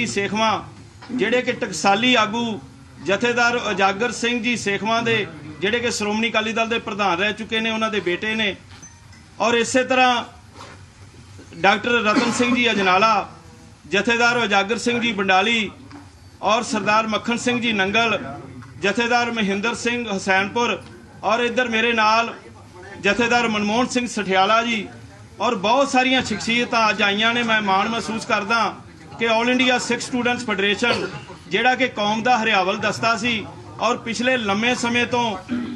ਜੀ ਸੇਖਵਾਂ, ਜਿਹੜੇ ਕਿ ਟਕਸਾਲੀ ਆਗੂ ਜਥੇਦਾਰ ਉਜਾਗਰ ਸਿੰਘ ਜੀ ਸੇਖਵਾਂ ਦੇ, ਜਿਹੜੇ ਕਿ ਸ਼੍ਰੋਮਣੀ ਅਕਾਲੀ ਦਲ ਦੇ ਪ੍ਰਧਾਨ ਰਹਿ ਚੁੱਕੇ ਨੇ, ਉਹਨਾਂ ਦੇ ਬੇਟੇ ਨੇ। ਔਰ ਇਸੇ ਤਰ੍ਹਾਂ ਡਾਕਟਰ ਰਤਨ ਸਿੰਘ ਜੀ ਅਜਨਾਲਾ, ਜਥੇਦਾਰ ਉਜਾਗਰ ਸਿੰਘ ਜੀ ਬੰਡਾਲੀ ਔਰ ਸਰਦਾਰ ਮੱਖਣ ਸਿੰਘ ਜੀ ਨੰਗਲ, ਜਥੇਦਾਰ ਮਹਿੰਦਰ ਸਿੰਘ ਹਸੈਨਪੁਰ ਔਰ ਇੱਧਰ ਮੇਰੇ ਨਾਲ ਜਥੇਦਾਰ ਮਨਮੋਹਨ ਸਿੰਘ ਸਠਿਆਲਾ ਜੀ ਔਰ ਬਹੁਤ ਸਾਰੀਆਂ ਸ਼ਖਸੀਅਤਾਂ ਅੱਜ ਆਈਆਂ ਨੇ, ਮੈਂ ਮਾਣ ਮਹਿਸੂਸ ਕਰਦਾ ਕਿ 올 ਇੰਡੀਆ ਸਿੱਖ ਸਟੂਡੈਂਟਸ ਫੈਡਰੇਸ਼ਨ ਜਿਹੜਾ ਕਿ ਕੌਮ ਦਾ ਹਰਿਆਵਲ ਦਸਤਾ ਸੀ ਔਰ ਪਿਛਲੇ ਲੰਮੇ ਸਮੇਂ ਤੋਂ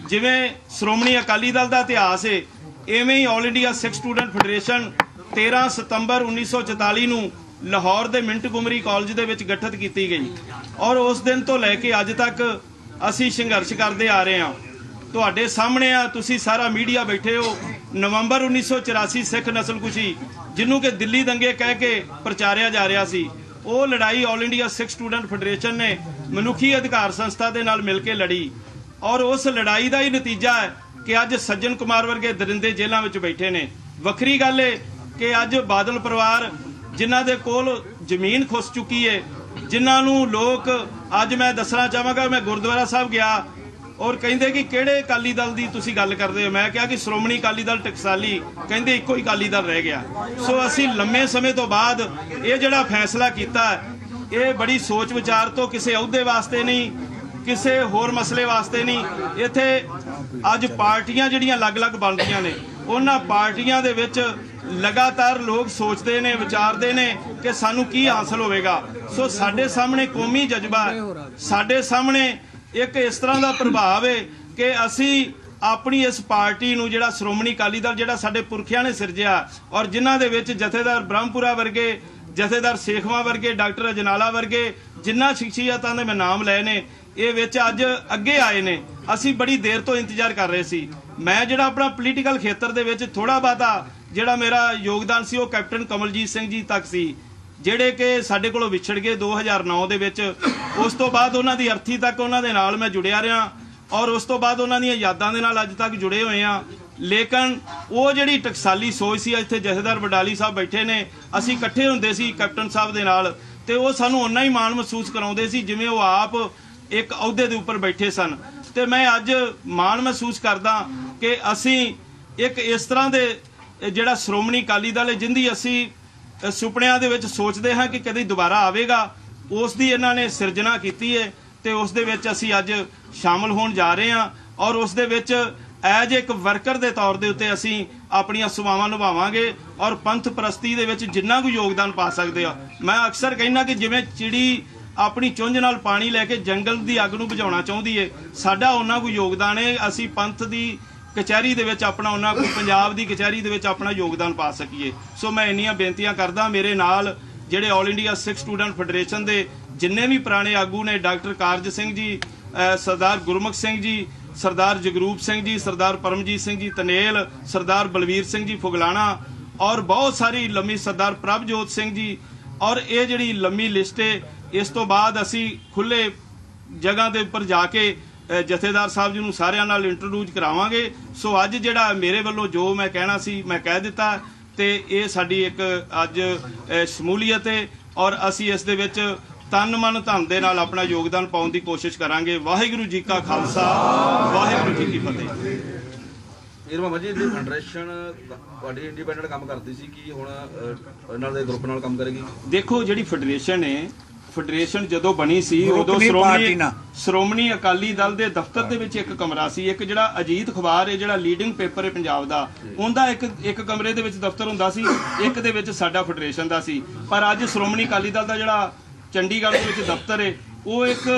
ਜਿਵੇਂ ਸ਼੍ਰੋਮਣੀ ਅਕਾਲੀ ਦਲ ਦਾ ਇਤਿਹਾਸ ਏ, ਐਵੇਂ ਹੀ 올 ਇੰਡੀਆ ਸਿੱਖ ਸਟੂਡੈਂਟ ਫੈਡਰੇਸ਼ਨ 13 ਸਤੰਬਰ 1944 ਨੂੰ ਲਾਹੌਰ ਦੇ ਮਿੰਟ ਗੁਮਰੀ ਕਾਲਜ ਦੇ ਵਿੱਚ ਗਠਿਤ ਕੀਤੀ ਗਈ। ਔਰ ਉਸ ਦਿਨ ਤੋਂ ਲੈ ਕੇ ਅੱਜ ਤੱਕ ਅਸੀਂ ਸੰਘਰਸ਼ ਕਰਦੇ ਆ ਰਹੇ ਹਾਂ। ਤੁਹਾਡੇ ਸਾਹਮਣੇ ਆ, ਤੁਸੀਂ ਸਾਰਾ ਮੀਡੀਆ ਬੈਠੇ ਹੋ। ਨਵੰਬਰ 1984 ਸਿੱਖ ਨਸਲਕੁਸ਼ੀ ਜਿਹਨੂੰ ਕਿ ਦਿੱਲੀ ਦੰਗੇ ਕਹਿ ਕੇ ਪ੍ਰਚਾਰਿਆ ਜਾ ਰਿਹਾ ਸੀ। ਉਹ ਲੜਾਈ all India Sikh student federation ਨੇ ਮਨੁੱਖੀ ਅਧਿਕਾਰ ਸੰਸਥਾ ਦੇ ਨਾਲ ਮਿਲ ਕੇ ਲੜੀ। ਔਰ ਉਸ ਲੜਾਈ ਦਾ ਹੀ ਨਤੀਜਾ ਹੈ ਕਿ ਅੱਜ ਸੱਜਣ ਕੁਮਾਰ ਵਰਗੇ ਦਰਿੰਦੇ ਜੇਲ੍ਹਾਂ ਵਿੱਚ ਬੈਠੇ ਨੇ। ਵੱਖਰੀ ਗੱਲ ਏ ਕਿ ਅੱਜ ਬਾਦਲ ਪਰਿਵਾਰ ਜਿਨ੍ਹਾਂ ਦੇ ਕੋਲ ਜ਼ਮੀਨ ਖੁੱਸ ਚੁੱਕੀ ਏ, ਜਿਨ੍ਹਾਂ ਨੂੰ ਲੋਕ ਅੱਜ ਮੈਂ ਦੱਸਣਾ ਚਾਹਾਂਗਾ, ਮੈਂ ਗੁਰਦੁਆਰਾ ਸਾਹਿਬ ਗਿਆ ਔਰ ਕਹਿੰਦੇ ਕਿ ਕਿਹੜੇ ਅਕਾਲੀ ਦਲ ਦੀ ਤੁਸੀਂ ਗੱਲ ਕਰਦੇ ਹੋ? ਮੈਂ ਕਿਹਾ ਕਿ ਸ਼੍ਰੋਮਣੀ ਅਕਾਲੀ ਦਲ ਟਕਸਾਲੀ, ਕਹਿੰਦੇ ਇੱਕੋ ਹੀ ਅਕਾਲੀ ਦਲ ਰਹਿ ਗਿਆ। ਸੋ ਅਸੀਂ ਲੰਮੇ ਸਮੇਂ ਤੋਂ ਬਾਅਦ ਇਹ ਜਿਹੜਾ ਫੈਸਲਾ ਕੀਤਾ, ਇਹ ਬੜੀ ਸੋਚ ਵਿਚਾਰ ਤੋਂ ਕਿਸੇ ਅਹੁਦੇ ਵਾਸਤੇ ਨਹੀਂ, ਕਿਸੇ ਹੋਰ ਮਸਲੇ ਵਾਸਤੇ ਨਹੀਂ। ਇੱਥੇ ਅੱਜ ਪਾਰਟੀਆਂ ਜਿਹੜੀਆਂ ਅਲੱਗ-ਅਲੱਗ ਬਣਦੀਆਂ ਨੇ, ਉਹਨਾਂ ਪਾਰਟੀਆਂ ਦੇ ਵਿੱਚ ਲਗਾਤਾਰ ਲੋਕ ਸੋਚਦੇ ਨੇ, ਵਿਚਾਰਦੇ ਨੇ ਕਿ ਸਾਨੂੰ ਕੀ ਹਾਸਲ ਹੋਵੇਗਾ। ਸੋ ਸਾਡੇ ਸਾਹਮਣੇ ਕੌਮੀ ਜਜ਼ਬਾ, ਸਾਡੇ ਸਾਹਮਣੇ ਇੱਕ ਇਸ ਤਰ੍ਹਾਂ ਦਾ ਪ੍ਰਭਾਵ ਹੈ ਕਿ ਅਸੀਂ ਆਪਣੀ ਇਸ ਪਾਰਟੀ ਨੂੰ ਜਿਹੜਾ ਸ਼੍ਰੋਮਣੀ ਅਕਾਲੀ ਦਲ, ਜਿਹੜਾ ਸਾਡੇ ਪੁਰਖਿਆਂ ਨੇ ਸਿਰਜਿਆ ਔਰ ਜਿਨ੍ਹਾਂ ਦੇ ਵਿੱਚ ਜਥੇਦਾਰ ਬ੍ਰਹਮਪੁਰਾ ਵਰਗੇ, ਜਥੇਦਾਰ ਸੇਖਵਾਂ ਵਰਗੇ, ਡਾਕਟਰ ਅਜਨਾਲਾ ਵਰਗੇ ਜਿੰਨਾ ਸ਼ਖਸੀਅਤਾਂ ਦੇ ਮੈਂ ਨਾਮ ਲਏ ਨੇ, ਇਹ ਵਿੱਚ ਅੱਜ ਅੱਗੇ ਆਏ ਨੇ। ਅਸੀਂ ਬੜੀ ਦੇਰ ਤੋਂ ਇੰਤਜ਼ਾਰ ਕਰ ਰਹੇ ਸੀ। ਮੈਂ ਜਿਹੜਾ ਆਪਣਾ ਪੋਲੀਟੀਕਲ ਖੇਤਰ ਦੇ ਵਿੱਚ ਥੋੜਾ ਬਾਤਾ ਜਿਹੜਾ ਮੇਰਾ ਯੋਗਦਾਨ ਸੀ ਉਹ ਕੈਪਟਨ ਕਮਲਜੀਤ ਸਿੰਘ ਜੀ ਤੱਕ ਸੀ। ਜਿਹੜੇ ਕਿ ਸਾਡੇ ਕੋਲੋਂ ਵਿਛੜ ਗਏ 2009 ਦੇ ਵਿੱਚ, ਉਸ ਤੋਂ ਬਾਅਦ ਉਹਨਾਂ ਦੀ ਅਰਥੀ ਤੱਕ ਉਹਨਾਂ ਦੇ ਨਾਲ ਮੈਂ ਜੁੜਿਆ ਰਿਹਾ ਔਰ ਉਸ ਤੋਂ ਬਾਅਦ ਉਹਨਾਂ ਦੀਆਂ ਯਾਦਾਂ ਦੇ ਨਾਲ ਅੱਜ ਤੱਕ ਜੁੜੇ ਹੋਏ ਆ ਲੇਕਿਨ ਉਹ ਜਿਹੜੀ ਟਕਸਾਲੀ ਸੋਚ ਸੀ, ਇੱਥੇ ਜਥੇਦਾਰ ਬਡਾਲੀ ਸਾਹਿਬ ਬੈਠੇ ਨੇ, ਅਸੀਂ ਇਕੱਠੇ ਹੁੰਦੇ ਸੀ ਕੈਪਟਨ ਸਾਹਿਬ ਦੇ ਨਾਲ ਤੇ ਉਹ ਸਾਨੂੰ ਓਨਾ ਹੀ ਮਾਣ ਮਹਿਸੂਸ ਕਰਾਉਂਦੇ ਸੀ ਜਿਵੇਂ ਉਹ ਆਪ ਇੱਕ ਅਹੁਦੇ ਦੇ ਉੱਪਰ ਬੈਠੇ ਸਨ। ਤੇ ਮੈਂ ਅੱਜ ਮਾਣ ਮਹਿਸੂਸ ਕਰਦਾ ਕਿ ਅਸੀਂ ਇੱਕ ਇਸ ਤਰ੍ਹਾਂ ਦੇ ਜਿਹੜਾ ਸ਼੍ਰੋਮਣੀ ਅਕਾਲੀ ਦਲ ਜਿੰਦੀ ਅਸੀਂ ਸੁਪਨਿਆਂ ਦੇ ਵਿੱਚ ਸੋਚਦੇ ਹਾਂ ਕਿ ਕਦੇ ਦੁਬਾਰਾ ਆਵੇਗਾ। ਉਸ ਦੀ ਇਹਨਾਂ ਨੇ ਸਿਰਜਣਾ ਕੀਤੀ ਹੈ ਤੇ ਉਸ ਦੇ ਵਿੱਚ ਅਸੀਂ ਅੱਜ ਸ਼ਾਮਲ ਹੋਣ ਜਾ ਰਹੇ ਹਾਂ ਔਰ ਉਸ ਦੇ ਵਿੱਚ ਐਜ ਇੱਕ ਵਰਕਰ ਦੇ ਤੌਰ ਦੇ ਉੱਤੇ ਅਸੀਂ ਆਪਣੀਆਂ ਸੇਵਾਵਾਂ ਨਿਭਾਵਾਂਗੇ ਔਰ ਪੰਥ ਪ੍ਰਸਤੀ ਦੇ ਵਿੱਚ ਜਿੰਨਾ ਕੁ ਯੋਗਦਾਨ ਪਾ ਸਕਦੇ ਆ ਮੈਂ ਅਕਸਰ ਕਹਿੰਦਾ ਕਿ ਜਿਵੇਂ ਚਿੜੀ ਆਪਣੀ ਚੁੰਝ ਨਾਲ ਪਾਣੀ ਲੈ ਕੇ ਜੰਗਲ ਦੀ ਅੱਗ ਨੂੰ ਬੁਝਾਉਣਾ ਚਾਹੁੰਦੀ ਏ, ਸਾਡਾ ਉਹਨਾਂ ਕੁ ਯੋਗਦਾਨ ਏ। ਅਸੀਂ ਪੰਥ ਦੀ ਕਚਹਿਰੀ ਦੇ ਵਿੱਚ ਆਪਣਾ ਉਹਨਾਂ ਕੋ ਪੰਜਾਬ ਦੀ ਕਚਹਿਰੀ ਦੇ ਵਿੱਚ ਆਪਣਾ ਯੋਗਦਾਨ ਪਾ ਸਕੀਏ। ਸੋ ਮੈਂ ਇੰਨੀਆਂ ਬੇਨਤੀਆਂ ਕਰਦਾ, ਮੇਰੇ ਨਾਲ ਜਿਹੜੇ 올 ਇੰਡੀਆ ਸਿੱਖ ਸਟੂਡੈਂਟ ਫੈਡਰੇਸ਼ਨ ਦੇ ਜਿੰਨੇ ਵੀ ਪੁਰਾਣੇ ਆਗੂ ਨੇ, ਡਾਕਟਰ ਕਾਰਜ ਸਿੰਘ ਜੀ ਸਰਦਾਰ ਗੁਰਮੁਖ ਸਿੰਘ ਜੀ, ਸਰਦਾਰ ਜਗਰੂਪ ਸਿੰਘ ਜੀ, ਸਰਦਾਰ ਪਰਮਜੀਤ ਸਿੰਘ ਜੀ, ਤਨੇਲ, ਸਰਦਾਰ ਬਲਵੀਰ ਸਿੰਘ ਜੀ ਫੁਗਲਾਣਾ ਔਰ ਬਹੁਤ ਸਾਰੀ ਲੰਮੀ ਸਰਦਾਰ ਪ੍ਰਭਜੋਤ ਸਿੰਘ ਜੀ ਔਰ ਇਹ ਜਿਹੜੀ ਲੰਮੀ ਲਿਸਟ ਹੈ ਇਸ ਤੋਂ ਬਾਅਦ ਅਸੀਂ ਖੁੱਲੇ ਜਗ੍ਹਾ ਦੇ ਉੱਪਰ ਜਾ ਕੇ ਜਥੇਦਾਰ ਸਾਹਿਬ ਜੀ ਨੂੰ ਸਾਰਿਆਂ ਨਾਲ ਇੰਟਰੋਡਿਊਸ ਕਰਾਵਾਂਗੇ। ਸੋ ਅੱਜ ਜਿਹੜਾ ਮੇਰੇ ਵੱਲੋਂ ਜੋ ਮੈਂ ਕਹਿਣਾ ਸੀ ਮੈਂ ਕਹਿ ਦਿੱਤਾ ਤੇ ਇਹ ਸਾਡੀ ਇੱਕ ਅੱਜ ਸ਼ਮੂਲੀਅਤ ਹੈ ਔਰ ਅਸੀਂ ਇਸ ਦੇ ਵਿੱਚ ਤਨ ਮਨ ਧਨ ਦੇ ਨਾਲ ਆਪਣਾ ਯੋਗਦਾਨ ਪਾਉਣ ਦੀ ਕੋਸ਼ਿਸ਼ ਕਰਾਂਗੇ। ਵਾਹਿਗੁਰੂ ਜੀ ਕਾ ਖਾਲਸਾ ਵਾਹਿਗੁਰੂ ਜੀ ਕੀ ਫਤਿਹ। ਇਹ ਮਾਮਾ ਜੀ ਦੀ ਫੈਡਰੇਸ਼ਨ ਤੁਹਾਡੀ ਇੰਡੀਪੈਂਡੈਂਟ ਕੰਮ ਕਰਦੀ ਸੀ ਕਿ ਹੁਣ ਇਹਨਾਂ ਦੇ ਗਰੁੱਪ ਨਾਲ ਕੰਮ ਕਰੇਗੀ? ਦੇਖੋ ਜਿਹੜੀ ਫੈਡਰੇਸ਼ਨ ਹੈ ਫੈਡਰੇਸ਼ਨ ਜਦੋਂ ਬਣੀ ਸੀ ਉਦੋਂ ਸ਼੍ਰੋਮਣੀ। ਸ਼੍ਰੋਮਣੀ ਅਕਾਲੀ ਦਲ ਦੇ ਦਫ਼ਤਰ ਦੇ ਵਿੱਚ ਇੱਕ ਕਮਰਾ ਸੀ। ਇੱਕ ਜਿਹੜਾ ਅਜੀਤ ਅਖਬਾਰ ਹੈ ਜਿਹੜਾ ਲੀਡਿੰਗ ਪੇਪਰ ਹੈ ਪੰਜਾਬ ਦਾ ਉਹਦਾ ਇੱਕ ਇੱਕ ਕਮਰੇ ਦੇ ਵਿੱਚ ਦਫ਼ਤਰ ਹੁੰਦਾ ਸੀ ਇੱਕ ਦੇ ਵਿੱਚ ਸਾਡਾ ਫੈਡਰੇਸ਼ਨ ਦਾ ਸੀ। ਪਰ ਅੱਜ ਸ਼੍ਰੋਮਣੀ ਅਕਾਲੀ ਦਲ ਦਾ ਜਿਹੜਾ ਚੰਡੀਗੜ੍ਹ ਦੇ ਵਿੱਚ ਦਫ਼ਤਰ ਹੈ ਉਹ ਇੱਕ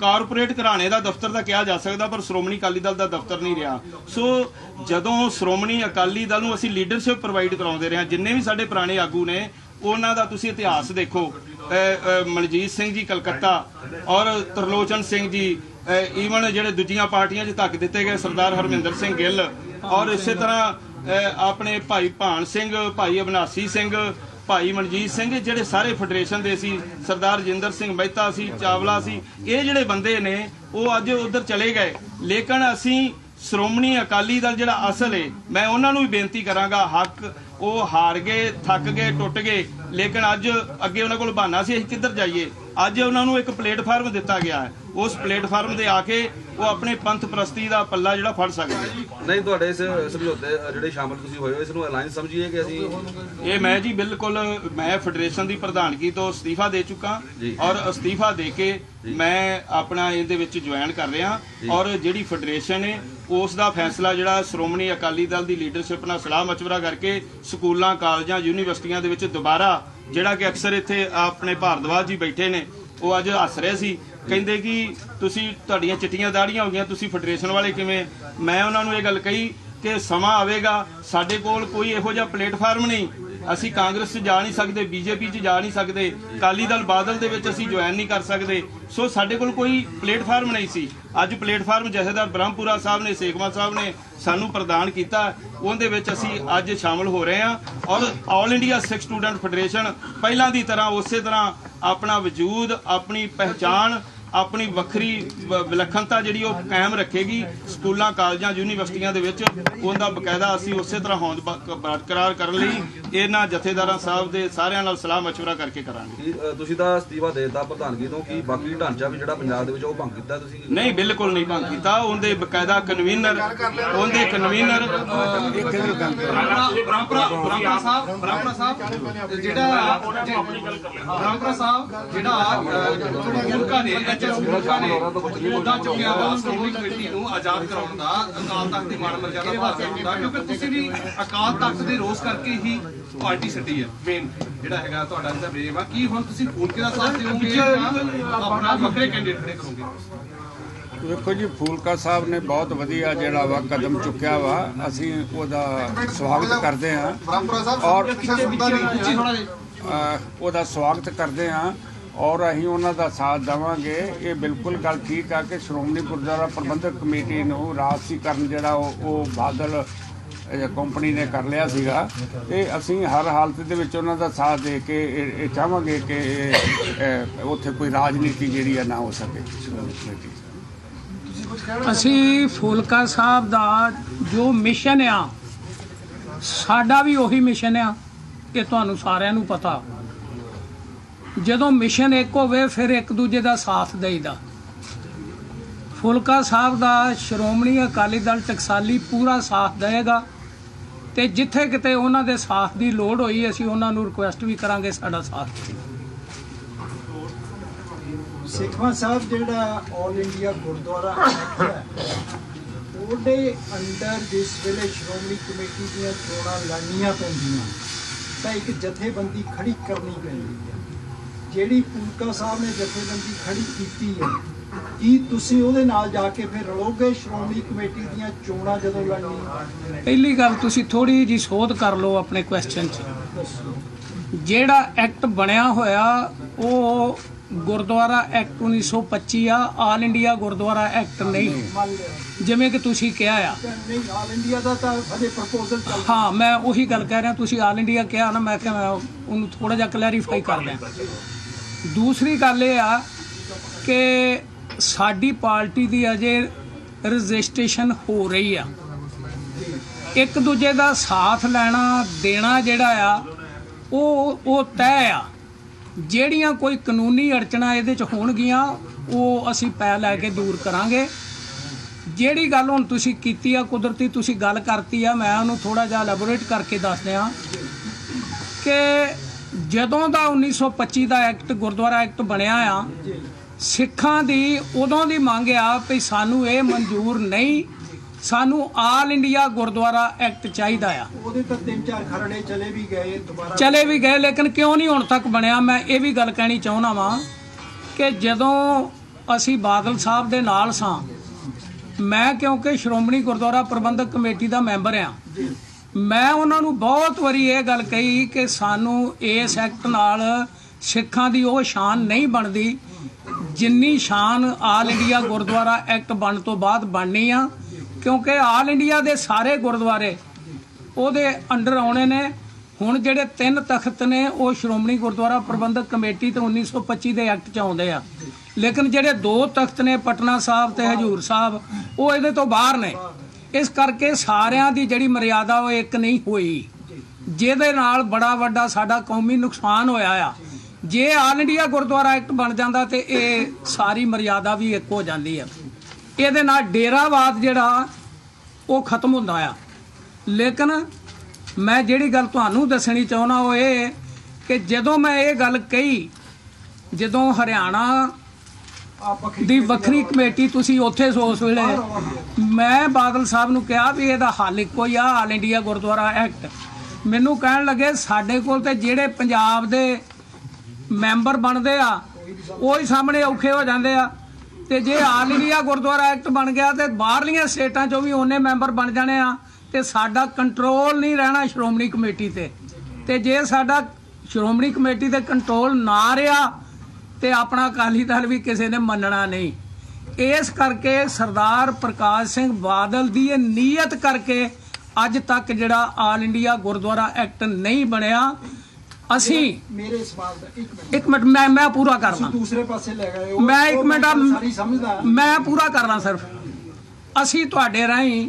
ਕਾਰਪੋਰੇਟ ਘਰਾਣੇ ਦਾ ਦਫ਼ਤਰ ਤਾਂ ਕਿਹਾ ਜਾ ਸਕਦਾ ਪਰ ਸ਼੍ਰੋਮਣੀ ਅਕਾਲੀ ਦਲ ਦਾ ਦਫ਼ਤਰ ਨਹੀਂ ਰਿਹਾ। ਸੋ ਜਦੋਂ ਸ਼੍ਰੋਮਣੀ ਅਕਾਲੀ ਦਲ ਨੂੰ ਅਸੀਂ ਲੀਡਰਸ਼ਿਪ ਪ੍ਰੋਵਾਈਡ ਕਰਾਉਂਦੇ ਰਹੇ ਹਾਂ ਜਿੰਨੇ ਵੀ ਸਾਡੇ ਪੁਰਾਣੇ ਆਗੂ ਨੇ ਉਹਨਾਂ ਦਾ ਤੁਸੀਂ ਇਤਿਹਾਸ ਦੇਖੋ। ਮਨਜੀਤ ਸਿੰਘ ਜੀ ਕਲਕੱਤਾ ਔਰ ਤਰਲੋਚਨ ਸਿੰਘ ਜੀ ਈਵਨ ਜਿਹੜੇ ਦੂਜੀਆਂ ਪਾਰਟੀਆਂ 'ਚ ਧੱਕ ਦਿੱਤੇ ਗਏ, ਸਰਦਾਰ ਹਰਮਿੰਦਰ ਸਿੰਘ ਗਿੱਲ ਔਰ ਇਸੇ ਤਰ੍ਹਾਂ ਆਪਣੇ ਭਾਈ ਭਾਨ ਸਿੰਘ, ਭਾਈ ਅਬਨਾਸੀ ਸਿੰਘ, ਭਾਈ ਮਨਜੀਤ ਸਿੰਘ, ਜਿਹੜੇ ਸਾਰੇ ਫੈਡਰੇਸ਼ਨ ਦੇ ਸੀ, ਸਰਦਾਰ ਜਿੰਦਰ ਸਿੰਘ ਮਹਿਤਾ ਸੀ, ਚਾਵਲਾ ਸੀ, ਇਹ ਜਿਹੜੇ ਬੰਦੇ ਨੇ, ਉਹ ਅੱਜ ਉਧਰ ਚਲੇ ਗਏ। ਲੇਕਿਨ ਅਸੀਂ ਸ਼੍ਰੋਮਣੀ ਅਕਾਲੀ ਦਲ ਜਿਹੜਾ ਅਸਲ ਏ, ਮੈਂ ਉਹਨਾਂ ਨੂੰ ਵੀ ਬੇਨਤੀ ਕਰਾਂਗਾ, ਹੱਕ, ਉਹ ਹਾਰ ਗਏ, ਥੱਕ ਗਏ, ਟੁੱਟ ਗਏ ਲੇਕਿਨ ਅੱਜ ਅੱਗੇ ਉਹਨਾਂ ਕੋਲ ਬਹਾਨਾ ਸੀ ਅਸੀਂ ਕਿੱਧਰ ਜਾਈਏ? ਅੱਜ ਉਹਨਾਂ ਨੂੰ ਇੱਕ ਪਲੇਟਫਾਰਮ ਦਿੱਤਾ ਗਿਆ ਹੈ। ਉਸ ਪਲੇਟਫਾਰਮ ਤੇ ਆ ਕੇ ਉਹ ਆਪਣੇ ਪੰਥ ਪ੍ਰਸਤੀ ਦਾ ਪੱਲਾ ਜਿਹੜਾ ਫੜ ਸਕਦੇ ਨਹੀਂ ਤੁਹਾਡੇ ਇਸ ਸਮਝੌਤੇ ਜਿਹੜੇ ਸ਼ਾਮਲ ਤੁਸੀਂ ਹੋਏ ਹੋ ਇਸ ਨੂੰ ਅਲਾਈਅੰਸ ਸਮਝੀਏ ਕਿ ਅਸੀਂ ਇਹ ਮੈਂ ਜੀ ਬਿਲਕੁਲ ਮੈਂ ਫੈਡਰੇਸ਼ਨ ਦੀ ਪ੍ਰਧਾਨਗੀ ਤੋਂ ਅਸਤੀਫਾ ਦੇ ਚੁੱਕਾ। ਔਰ ਅਸਤੀਫਾ ਦੇ ਕੇ ਮੈਂ ਆਪਣਾ ਇਹਦੇ ਵਿੱਚ ਜੁਆਇਨ ਕਰ ਰਿਹਾ ਔਰ ਜਿਹੜੀ ਫੈਡਰੇਸ਼ਨ ਹੈ ਉਸ ਦਾ ਫੈਸਲਾ ਜਿਹੜਾ ਸ਼੍ਰੋਮਣੀ ਅਕਾਲੀ ਦਲ ਦੀ ਲੀਡਰਸ਼ਿਪ ਨਾਲ ਸਲਾਹ ਮਸ਼ਵਰਾ ਕਰਕੇ ਸਕੂਲਾਂ ਕਾਲਜਾਂ ਯੂਨੀਵਰਸਿਟੀਆਂ ਦੇ ਵਿੱਚ ਦੁਬਾਰਾ ਜਿਹੜਾ ਕਿ ਅਕਸਰ ਇੱਥੇ ਆਪਣੇ ਭਾਰਦਵਾਜ ਜੀ ਬੈਠੇ ਨੇ, ਉਹ ਅੱਜ ਹੱਸ ਰਹੇ ਸੀ। ਕਹਿੰਦੇ ਕਿ ਤੁਸੀਂ ਤੁਹਾਡੀਆਂ ਚਿੱਟੀਆਂ ਦਾੜੀਆਂ ਹੋ ਗਈਆਂ, ਤੁਸੀਂ ਫੈਡਰੇਸ਼ਨ ਵਾਲੇ ਕਿਵੇਂ? ਮੈਂ ਉਹਨਾਂ ਨੂੰ ਇਹ ਗੱਲ ਕਹੀ ਕਿ ਸਮਾਂ ਆਵੇਗਾ, ਸਾਡੇ ਕੋਲ ਕੋਈ ਇਹੋ ਜਿਹਾ ਪਲੇਟਫਾਰਮ ਨਹੀਂ। ਅਸੀਂ ਕਾਂਗਰਸ 'ਚ ਜਾ ਨਹੀਂ ਸਕਦੇ, ਬੀਜੇਪੀ 'ਚ ਜਾ ਨਹੀਂ ਸਕਦੇ ਕਾਲੀ ਦਲ ਬਾਦਲ ਦੇ ਵਿੱਚ ਅਸੀਂ ਜੁਆਇਨ ਨਹੀਂ ਕਰ ਸਕਦੇ। ਸੋ ਸਾਡੇ ਕੋਲ ਕੋਈ ਪਲੇਟਫਾਰਮ ਨਹੀਂ ਸੀ। ਅੱਜ ਪਲੇਟਫਾਰਮ ਜਥੇਦਾਰ ਬ੍ਰਹਮਪੁਰਾ ਸਾਹਿਬ ਨੇ, ਸੇਖਵਾ ਸਾਹਿਬ ਨੇ ਸਾਨੂੰ ਪ੍ਰਦਾਨ ਕੀਤਾ। ਉਹਦੇ ਵਿੱਚ ਅਸੀਂ ਅੱਜ ਸ਼ਾਮਲ ਹੋ ਰਹੇ ਹਾਂ। ਔਰ all India Sikh student federation ਪਹਿਲਾਂ ਦੀ ਤਰ੍ਹਾਂ ਉਸੇ ਤਰ੍ਹਾਂ ਆਪਣਾ ਵਜੂਦ, ਆਪਣੀ ਪਹਿਚਾਣ ਆਪਣੀ ਵੱਖਰੀ ਵਿਲੱਖਣਤਾ ਜਿਹੜੀ ਉਹ ਕਾਇਮ ਰੱਖੇਗੀ ਸਕੂਲਾਂ ਕਾਲਜਾਂ ਯੂਨੀਵਰਸਿਟੀਆਂ ਦੇ ਵਿੱਚ ਉਹਦਾ ਬਕਾਇਦਾ ਅਸੀਂ ਉਸੇ ਤਰ੍ਹਾਂ ਹੋਂਦ ਬਰਕਰਾਰ ਕਰਨ ਲਈ ਇਹਨਾਂ ਜਥੇਦਾਰਾਂ ਸਾਹਿਬ ਦੇ ਸਾਰਿਆਂ ਨਾਲ ਸਲਾਹ ਮਸ਼ਵਰਾ ਕਰਕੇ ਕਰਾਂਗੇ ਤੁਸੀਂ ਤਾਂ ਅਸਤੀਫਾ ਦੇ ਦਿੱਤਾ ਪ੍ਰਧਾਨਗੀ ਤੋਂ ਕੀ ਬਾਕੀ ਢਾਂਚਾ ਵੀ ਜਿਹੜਾ ਪੰਜਾਬ ਦੇ ਵਿੱਚ ਉਹ ਭੰਗ ਕੀਤਾ ਤੁਸੀਂ ਨਹੀਂ ਬਿਲਕੁਲ ਨਹੀਂ ਭੰਗ ਕੀਤਾ ਉਹਦੇ ਬਕਾਇਦਾ ਕਨਵੀਨਰ ਉਹਦੇ ਕਨਵੀਨਰ ਬ੍ਰਹਮਪੁਰਾ ਸਾਹਿਬ ਬ੍ਰਹਮਪੁਰਾ ਸਾਹਿਬ ਜਿਹੜਾ ਬ੍ਰਹਮਪੁਰਾ ਸਾਹਿਬ ਜਿਹੜਾ ਮੁਲਕਾਂ ਨੇ ਐਚਐਸ ਮੁਲਕਾਂ ਨੇ। ਉਹਦਾ ਚੁੱਕਿਆ ਵਾ ਸ਼੍ਰੋਮਣੀ ਕਮੇਟੀ ਨੂੰ ਆਜ਼ਾਦ ਕਰਾਉਣ ਦਾ ਅਕਾਲ ਤਖਤ ਦੀ ਮਾਨ ਮਰਜ਼ਾਦਾ ਭਾਰਤ ਕਰਾਉਣ ਦਾ ਕਿਉਂਕਿ ਤੁਸੀਂ ਵੀ ਅਕਾਲ ਤਖਤ ਦੇ ਰੋਸ ਕਰਕੇ ਹੀ ਪਾਰਟੀ ਛੱਡੀ ਹੈ। ਮੇਨ ਜਿਹੜਾ ਹੈਗਾ ਤੁਹਾਡਾ ਜਿਹੜਾ ਵੇਵ ਆ। ਕੀ ਹੁਣ ਤੁਸੀਂ ਫੂਲਕੇ ਦਾ ਸਾਥ ਦਿਓਗੇ ਜਾਂ ਆਪਣਾ ਵੱਖਰੇ ਕੈਂਡੀਡੇਟ ਖੜੇ ਕਰੋਗੇ? ਵੇਖੋ ਜੀ ਫੂਲਕਾ ਸਾਹਿਬ ਨੇ ਬਹੁਤ ਵਧੀਆ ਜਿਹੜਾ ਵਾ ਕਦਮ ਚੁੱਕਿਆ ਵਾ। ਅਸੀਂ ਉਹਦਾ ਸਵਾਗਤ ਕਰਦੇ ਹਾਂ। ਔਰ ਉਹਦਾ ਸਵਾਗਤ ਕਰਦੇ ਹਾਂ। ਔਰ ਅਸੀਂ ਉਹਨਾਂ ਦਾ ਸਾਥ ਦੇਵਾਂਗੇ। ਇਹ ਬਿਲਕੁਲ ਗੱਲ ਠੀਕ ਆ ਕਿ ਸ਼੍ਰੋਮਣੀ ਗੁਰਦੁਆਰਾ ਪ੍ਰਬੰਧਕ ਕਮੇਟੀ ਨੂੰ ਰਾਜਸੀਕਰਨ ਜਿਹੜਾ ਉਹ ਉਹ ਬਾਦਲ ਕੰਪਨੀ ਨੇ ਕਰ ਲਿਆ ਸੀਗਾ। ਇਹ ਅਸੀਂ ਹਰ ਹਾਲਤ ਦੇ ਵਿੱਚ ਉਹਨਾਂ ਦਾ ਸਾਥ ਦੇ ਕੇ ਇਹ ਇਹ ਚਾਹਾਂਗੇ ਕਿ ਇਹ, ਉੱਥੇ ਕੋਈ ਰਾਜਨੀਤੀ ਜਿਹੜੀ ਆ ਨਾ ਹੋ ਸਕੇ। ਅਸੀਂ ਫੂਲਕਾ ਸਾਹਿਬ ਦਾ ਜੋ ਮਿਸ਼ਨ ਆ ਸਾਡਾ ਵੀ ਉਹੀ ਮਿਸ਼ਨ ਆ ਕਿ ਤੁਹਾਨੂੰ ਸਾਰਿਆਂ ਨੂੰ ਪਤਾ ਜਦੋਂ ਮਿਸ਼ਨ ਇੱਕ ਹੋਵੇ, ਫਿਰ ਇੱਕ ਦੂਜੇ ਦਾ ਸਾਥ ਦੇਈਦਾ। ਫੁਲਕਾ ਸਾਹਿਬ ਦਾ ਸ਼੍ਰੋਮਣੀ ਅਕਾਲੀ ਦਲ ਟਕਸਾਲੀ ਪੂਰਾ ਸਾਥ ਦੇਵੇਗਾ ਤੇ ਜਿੱਥੇ ਕਿਤੇ ਉਹਨਾਂ ਦੇ ਸਾਥ ਦੀ ਲੋੜ ਹੋਈ, ਅਸੀਂ ਉਹਨਾਂ ਨੂੰ ਰਿਕੁਐਸਟ ਵੀ ਕਰਾਂਗੇ ਸਾਡਾ ਸਾਥ। ਦਿਓ ਸਿੱਖਵਾ ਸਾਹਿਬ, ਜਿਹੜਾ ਆਲ ਇੰਡੀਆ ਗੁਰਦੁਆਰਾ ਐਕਟ ਹੈ, ਉਹਦੇ ਅੰਡਰ ਜਿਸ ਵੇਲੇ ਸ਼੍ਰੋਮਣੀ ਕਮੇਟੀ ਦੀਆਂ ਚੋਣਾਂ ਲੜਨੀਆਂ ਪੈਂਦੀਆਂ, ਤਾਂ ਇੱਕ ਜਥੇਬੰਦੀ ਖੜੀ ਕਰਨੀ ਪੈਂਦੀ ਹੈ। ਜਿਹੜੀ ਪੂਲਕਾ ਸਾਹਿਬ ਨੇ ਜਥੇਬੰਦੀ ਖੜੀ ਕੀਤੀ ਹੈ ਕੀ ਤੁਸੀਂ ਉਹਦੇ ਨਾਲ ਜਾ ਕੇ ਫਿਰ ਰਲੋਗੇ? ਸ਼੍ਰੋਮਣੀ ਕਮੇਟੀ ਦੀਆਂ ਚੋਣਾਂ ਜਦੋਂ ਲੜਨੀਆਂ? ਪਹਿਲੀ ਗੱਲ ਤੁਸੀਂ ਥੋੜੀ ਜੀ ਸੋਧ ਕਰ ਲਓ ਆਪਣੇ ਕੁਐਸਚਨ 'ਚ। ਜਿਹੜਾ ਐਕਟ ਬਣਿਆ ਹੋਇਆ ਉਹ ਗੁਰਦੁਆਰਾ ਐਕਟ 1925 ਆ ਆਲ ਇੰਡੀਆ ਗੁਰਦੁਆਰਾ ਐਕਟ ਨਹੀਂ। ਲਿਆ। ਜਿਵੇਂ ਕਿ ਤੁਸੀਂ ਕਿਹਾ ਆ। ਨਹੀਂ ਆਲ ਇੰਡੀਆ ਦਾ ਤਾਂ ਹਜੇ ਪ੍ਰਪੋਜ਼ਲ ਚੱਲ ਹਾਂ ਮੈਂ ਉਹੀ ਗੱਲ ਕਹਿ ਰਿਹਾ ਤੁਸੀਂ ਆਲ ਇੰਡੀਆ ਕਿਹਾ ਨਾ ਮੈਂ ਕਿਹਾ ਉਹਨੂੰ ਥੋੜਾ ਜਿਹਾ ਕਲੈਰੀਫਾਈ ਕਰ ਦਿਆਂ ਦੂਸਰੀ ਗੱਲ ਇਹ ਆ ਕਿ ਸਾਡੀ ਪਾਰਟੀ ਦੀ ਅਜੇ ਰਜਿਸਟ੍ਰੇਸ਼ਨ ਹੋ ਰਹੀ ਆ। ਇੱਕ ਦੂਜੇ ਦਾ ਸਾਥ ਲੈਣਾ, ਦੇਣਾ ਜਿਹੜਾ ਆ, ਉਹ ਉਹ ਤੈਅ ਆ। ਜਿਹੜੀਆਂ ਕੋਈ ਕਾਨੂੰਨੀ ਅੜਚਣਾ ਇਹਦੇ ਚ ਹੋਣਗੀਆਂ, ਉਹ ਅਸੀਂ ਪੈ ਲੈ ਕੇ ਦੂਰ ਕਰਾਂਗੇ। ਜਿਹੜੀ ਗੱਲ ਹੁਣ ਤੁਸੀਂ ਕੀਤੀ ਆ, ਕੁਦਰਤੀ ਤੁਸੀਂ ਗੱਲ ਕਰਤੀ ਆ, ਮੈਂ ਉਹਨੂੰ ਥੋੜਾ ਜਿਹਾ ਐਲੈਬੋਰੇਟ ਕਰਕੇ ਦੱਸ ਦਿਆਂ ਕਿ ਜਦੋਂ ਦਾ 1925 ਦਾ ਐਕਟ ਗੁਰਦੁਆਰਾ ਐਕਟ ਬਣਿਆ ਆ ਸਿੱਖਾਂ ਦੀ ਉਦੋਂ ਦੀ ਮੰਗ ਆ ਵੀ ਸਾਨੂੰ ਇਹ ਮਨਜ਼ੂਰ ਨਹੀਂ ਸਾਨੂੰ ਆਲ ਇੰਡੀਆ ਗੁਰਦੁਆਰਾ ਐਕਟ ਚਾਹੀਦਾ ਆ। ਉਹਦੇ ਤਾਂ ਤਿੰਨ ਚਾਰ ਖਰੜੇ ਚਲੇ ਵੀ ਗਏ ਦੁਬਾਰਾ ਚਲੇ ਵੀ ਗਏ ਲੇਕਿਨ ਕਿਉਂ ਨਹੀਂ ਹੁਣ ਤੱਕ ਬਣਿਆ? ਮੈਂ ਇਹ ਵੀ ਗੱਲ ਕਹਿਣੀ ਚਾਹੁੰਦਾ ਵਾਂ ਕਿ ਜਦੋਂ ਅਸੀਂ ਬਾਦਲ ਸਾਹਿਬ ਦੇ ਨਾਲ ਸਾਂ ਮੈਂ ਕਿਉਂਕਿ ਸ਼੍ਰੋਮਣੀ ਗੁਰਦੁਆਰਾ ਪ੍ਰਬੰਧਕ ਕਮੇਟੀ ਦਾ ਮੈਂਬਰ ਆ ਮੈਂ ਉਹਨਾਂ ਨੂੰ ਬਹੁਤ ਵਾਰੀ ਇਹ ਗੱਲ ਕਹੀ ਕਿ ਸਾਨੂੰ ਇਸ ਐਕਟ ਨਾਲ ਸਿੱਖਾਂ ਦੀ ਉਹ ਸ਼ਾਨ ਨਹੀਂ ਬਣਦੀ, ਜਿੰਨੀ ਸ਼ਾਨ ਆਲ ਇੰਡੀਆ ਗੁਰਦੁਆਰਾ ਐਕਟ ਬਣ ਤੋਂ ਬਾਅਦ ਬਣਨੀ ਆ, ਕਿਉਂਕਿ ਆਲ ਇੰਡੀਆ ਦੇ ਸਾਰੇ ਗੁਰਦੁਆਰੇ ਉਹਦੇ ਅੰਡਰ ਆਉਣੇ ਨੇ। ਹੁਣ ਜਿਹੜੇ ਤਿੰਨ ਤਖਤ ਨੇ, ਉਹ ਸ਼੍ਰੋਮਣੀ ਗੁਰਦੁਆਰਾ ਪ੍ਰਬੰਧਕ ਕਮੇਟੀ ਤੇ 1925 ਦੇ ਐਕਟ ਚ ਆਉਂਦੇ ਆ। ਲੇਕਿਨ ਜਿਹੜੇ ਦੋ ਤਖਤ ਨੇ, ਪਟਨਾ ਸਾਹਿਬ ਤੇ ਹਜੂਰ ਸਾਹਿਬ, ਉਹ ਇਹਦੇ ਤੋਂ ਬਾਹਰ ਨੇ। ਇਸ ਕਰਕੇ ਸਾਰਿਆਂ ਦੀ ਜਿਹੜੀ ਮਰਿਆਦਾ ਉਹ ਇੱਕ ਨਹੀਂ ਹੋਈ। ਜਿਹਦੇ ਨਾਲ ਬੜਾ ਵੱਡਾ ਸਾਡਾ ਕੌਮੀ ਨੁਕਸਾਨ ਹੋਇਆ ਆ। ਜੇ ਆਲ ਇੰਡੀਆ ਗੁਰਦੁਆਰਾ ਐਕਟ ਬਣ ਜਾਂਦਾ ਤੇ ਇਹ ਸਾਰੀ ਮਰਿਆਦਾ ਵੀ ਇੱਕ ਹੋ ਜਾਂਦੀ ਆ। ਇਹਦੇ ਨਾਲ ਡੇਰਾਵਾਦ ਜਿਹੜਾ ਉਹ ਖਤਮ ਹੁੰਦਾ ਆ। ਲੇਕਿਨ ਮੈਂ ਜਿਹੜੀ ਗੱਲ ਤੁਹਾਨੂੰ ਦੱਸਣੀ ਚਾਹੁੰਦਾ ਉਹ ਇਹ ਕਿ ਜਦੋਂ ਮੈਂ ਇਹ ਗੱਲ ਕਹੀ, ਜਦੋਂ ਹਰਿਆਣਾ ਦੀ ਵੱਖਰੀ ਕਮੇਟੀ ਤੁਸੀਂ ਉੱਥੇ ਸੋ ਉਸ ਵੇਲੇ ਮੈਂ ਬਾਦਲ ਸਾਹਿਬ ਨੂੰ ਕਿਹਾ ਵੀ ਇਹਦਾ ਹੱਲ ਇੱਕੋ ਹੀ ਆ ਆਲ ਇੰਡੀਆ ਗੁਰਦੁਆਰਾ ਐਕਟ ਮੈਨੂੰ ਕਹਿਣ ਲੱਗੇ ਸਾਡੇ ਕੋਲ ਤੇ ਜਿਹੜੇ ਪੰਜਾਬ ਦੇ ਮੈਂਬਰ ਬਣਦੇ ਆ ਉਹ ਹੀ ਸਾਹਮਣੇ ਔਖੇ ਹੋ ਜਾਂਦੇ ਆ। ਤੇ ਜੇ ਆਲ ਇੰਡੀਆ ਗੁਰਦੁਆਰਾ ਐਕਟ ਬਣ ਗਿਆ ਤੇ ਬਾਹਰਲੀਆਂ ਸਟੇਟਾਂ 'ਚੋਂ ਵੀ ਉਹਨੇ ਮੈਂਬਰ ਬਣ ਜਾਣੇ ਆ ਤੇ ਸਾਡਾ ਕੰਟਰੋਲ ਨਹੀਂ ਰਹਿਣਾ ਸ਼੍ਰੋਮਣੀ ਕਮੇਟੀ ਤੇ। ਤੇ ਜੇ ਸਾਡਾ ਸ਼੍ਰੋਮਣੀ ਕਮੇਟੀ ਤੇ ਕੰਟਰੋਲ ਨਾ ਰਿਹਾ ਤੇ ਆਪਣਾ ਅਕਾਲੀ ਦਲ ਵੀ ਕਿਸੇ ਨੇ ਮੰਨਣਾ ਨਹੀਂ। ਇਸ ਕਰਕੇ ਸਰਦਾਰ ਪ੍ਰਕਾਸ਼ ਸਿੰਘ ਬਾਦਲ ਦੀ ਇਹ ਨੀਅਤ ਕਰਕੇ ਅੱਜ ਤੱਕ ਜਿਹੜਾ ਆਲ ਇੰਡੀਆ ਗੁਰਦੁਆਰਾ ਐਕਟ ਨਹੀਂ ਬਣਿਆ ਅਸੀਂ ਮੇਰੇ ਸਵਾਲ ਦਾ ਇੱਕ ਮਿੰਟ। ਇੱਕ ਮਿੰਟ ਮੈਂ ਮੈਂ ਪੂਰਾ ਕਰਨਾ ਦੂਸਰੇ ਪਾਸੇ ਲੈ ਗਏ ਹੋ। ਮੈਂ ਇੱਕ ਮਿੰਟ ਆ- ਸਾਰੀ ਸਮਝਦਾ ਮੈਂ ਪੂਰਾ ਕਰਨਾ ਸਿਰਫ। ਅਸੀਂ ਤੁਹਾਡੇ ਰਾਹੀਂ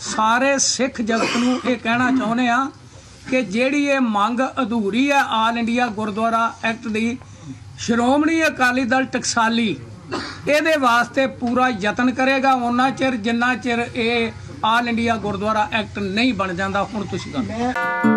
ਸਾਰੇ ਸਿੱਖ ਜਗਤ ਨੂੰ ਇਹ ਕਹਿਣਾ ਚਾਹੁੰਦੇ ਆ ਕਿ ਜਿਹੜੀ ਇਹ ਮੰਗ ਅਧੂਰੀ ਹੈ ਆਲ ਇੰਡੀਆ ਗੁਰਦੁਆਰਾ ਐਕਟ ਦੀ ਸ਼੍ਰੋਮਣੀ ਅਕਾਲੀ ਦਲ ਟਕਸਾਲੀ, ਇਹਦੇ ਵਾਸਤੇ ਪੂਰਾ ਯਤਨ ਕਰੇਗਾ। ਉਹਨਾਂ ਚਿਰ ਜਿੰਨਾ ਚਿਰ ਇਹ ਆਲ ਇੰਡੀਆ ਗੁਰਦੁਆਰਾ ਐਕਟ ਨਹੀਂ ਬਣ ਜਾਂਦਾ, ਹੁਣ ਤੁਸੀਂ ਗੱਲ